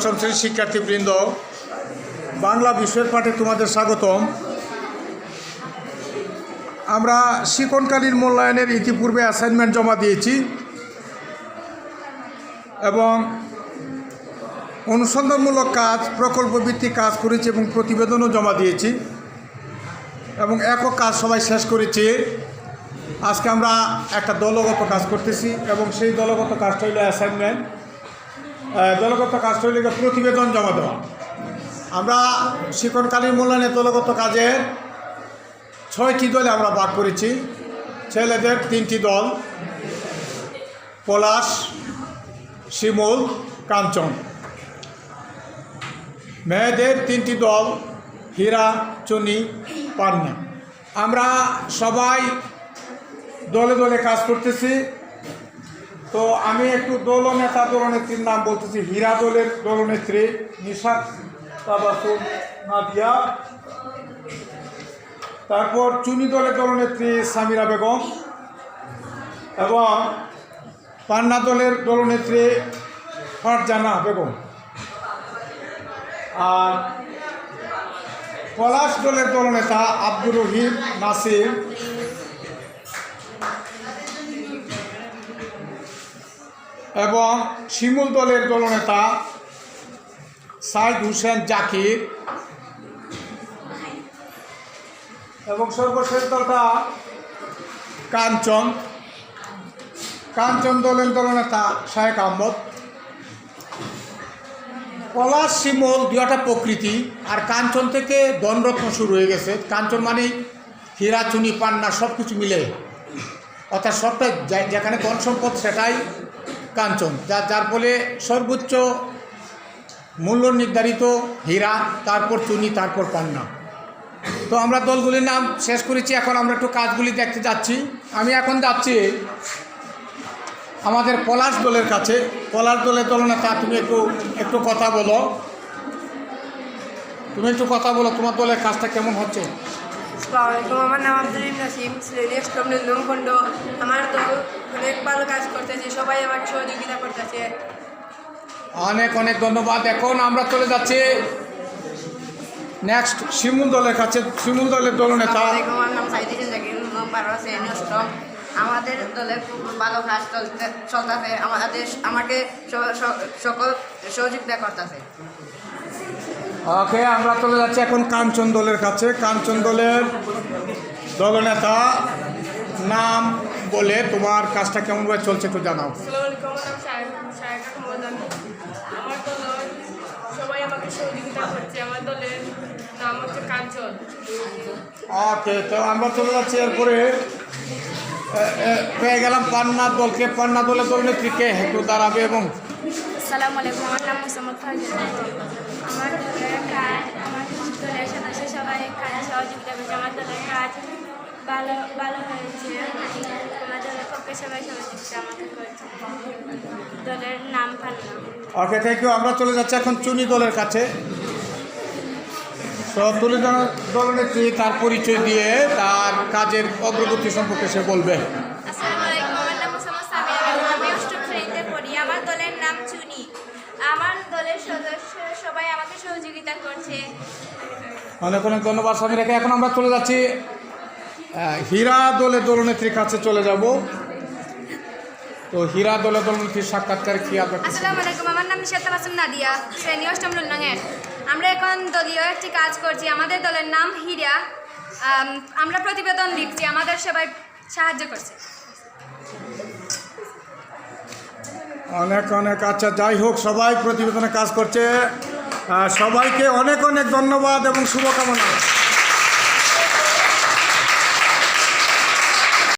অষ্টম শ্রেণির শিক্ষার্থীবৃন্দ, বাংলা বিষয়ের পাঠে তোমাদের স্বাগতম। আমরা শিকনকালীন মূল্যায়নের ইতিপূর্বে অ্যাসাইনমেন্ট জমা দিয়েছি এবং অনুসন্ধানমূলক কাজ প্রকল্প ভিত্তিক কাজ করেছি এবং প্রতিবেদনও জমা দিয়েছি এবং একক কাজ সবাই শেষ করেছি। আজকে আমরা একটা দলগত কাজ করতেছি এবং সেই দলগত কাজটা হইল অ্যাসাইনমেন্ট দলগত কাজটা প্রতিবেদন জমা দেওয়া। আমরা শিক্ষণকালীন মূল্যায়নের দলগত কাজের ছয়টি দলে আমরা ভাগ করেছি ছেলেদের তিনটি দল, পলাশ, শিমুল, কাঞ্চন। মেয়েদের তিনটি দল, হীরা, চুনি, পান্না। আমরা সবাই দলে দলে কাজ করতেছি। তো আমি একটু দলনেতা দলনেত্রীর নাম বলতেছি, হীরা দলের দলনেত্রী নিশাদ তাবাসুম নাদিয়া। তারপর চুনি দলের দলনেত্রী সামিরা বেগম এবং পান্না দলের দলনেত্রী ফারজানা বেগম। আর পলাশ দলের দলনেতা আব্দুর রহিম নাসির। এবং শিমুল দলের দলনেতা সাইদ হোসেন জাকির। এবং সর্বশেষ দলটা কাঞ্চন। কাঞ্চন দলের দলনেতা শাহেক আহমদ। পলাশ শিমল দুটা প্রকৃতি, আর কাঞ্চন থেকে দনরত্ন শুরু হয়ে গেছে। কাঞ্চন মানে হীরা, চুনি, পান্না সব কিছু মিলে। অর্থাৎ সবটা যা- যেখানে ধন সম্পদ, সেটাই কাঞ্চন, যা, যার ফলে সর্বোচ্চ মূল্য নির্ধারিত হীরা, তারপর চুনি, তারপর পান্না। তো আমরা দলগুলির নাম শেষ করেছি, এখন আমরা একটু কাজগুলি দেখতে যাচ্ছি। আমি এখন যাচ্ছি আমাদের পলাশ দলের কাছে। পলাশ দলের দলনেতা, তুমি একটু একটু কথা বলো। তুমি একটু কথা বলো, তোমার দলের কাজটা কেমন হচ্ছে? আলাইকুম আমার নাম আব্দুল নাসিম শ্রেণি অষ্টম নির্লম আমার দল অনেক ভালো কাজ করতেছে সবাই আমাকে সহযোগিতা করতেছে। অনেক অনেক ধন্যবাদ। এখন আমরা চলে যাচ্ছি নেক্সট শিমুল দলের কাছে। শিমুল দলের দলনেতা আমার নাম সাইদ হোসেন জাকির বারো শ্রেণি অষ্টম আমাদের দলে খুব ভালো কাজ চলতে চলতেছে। আমাদের আমাকে সকল সহযোগিতা করতেছে। ওকে আমরা চলে যাচ্ছি এখন কাঞ্চন দলের কাছে। কাঞ্চন দলের দলনেতা নাম বলে তোমার কাজটা কেমনভাবে চলছে একটু জানাও। ওকে তো আমরা চলে যাচ্ছি এরপরে পেয়ে গেলাম পান্না দলকে। পান্না দলের দলনেত্রীকে একটু দাঁড়াবে এবং আসসালামু আলাইকুম, আমার নাম মোসাম্মদ আমার দলের কাজ, আমার দলের সদস্য সবাই কাজে, সহযোগিতা করছে আমার দলের কাজ ভালো ভালো হয়েছে। আমার দলের পক্ষে সবাই সহযোগিতা আমাকে দলের নাম পান্না ওকে থ্যাংক ইউ আমরা চলে যাচ্ছি এখন চুনি দলের কাছে। সব তুলি দলনেত্রী তার পরিচয় দিয়ে তার কাজের অগ্রগতি সম্পর্কে সে বলবে। করছে। অনেক অনেক ধন্যবাদ স্বামী রেখে। এখন আমরা চলে যাচ্ছি হীরা দলের দলনেত্রীর কাছে চলে যাব। তো হীরা দলের দলনেত্রীর সাক্ষাৎকার কি আপনার আসসালামু আলাইকুম আমার নাম নিশাত নাদিয়া শ্রেণি অষ্টম রুলনঙের আমরা এখন দলীয় একটি কাজ করছি আমাদের দলের নাম হীরা। আম, আমরা প্রতিবেদন লিখছি আমাদের সবাই সাহায্য করছে। অনেক অনেক আচ্ছা যাই হোক সবাই প্রতিবেদনে কাজ করছে। সবাইকে অনেক অনেক ধন্যবাদ এবং শুভকামনা।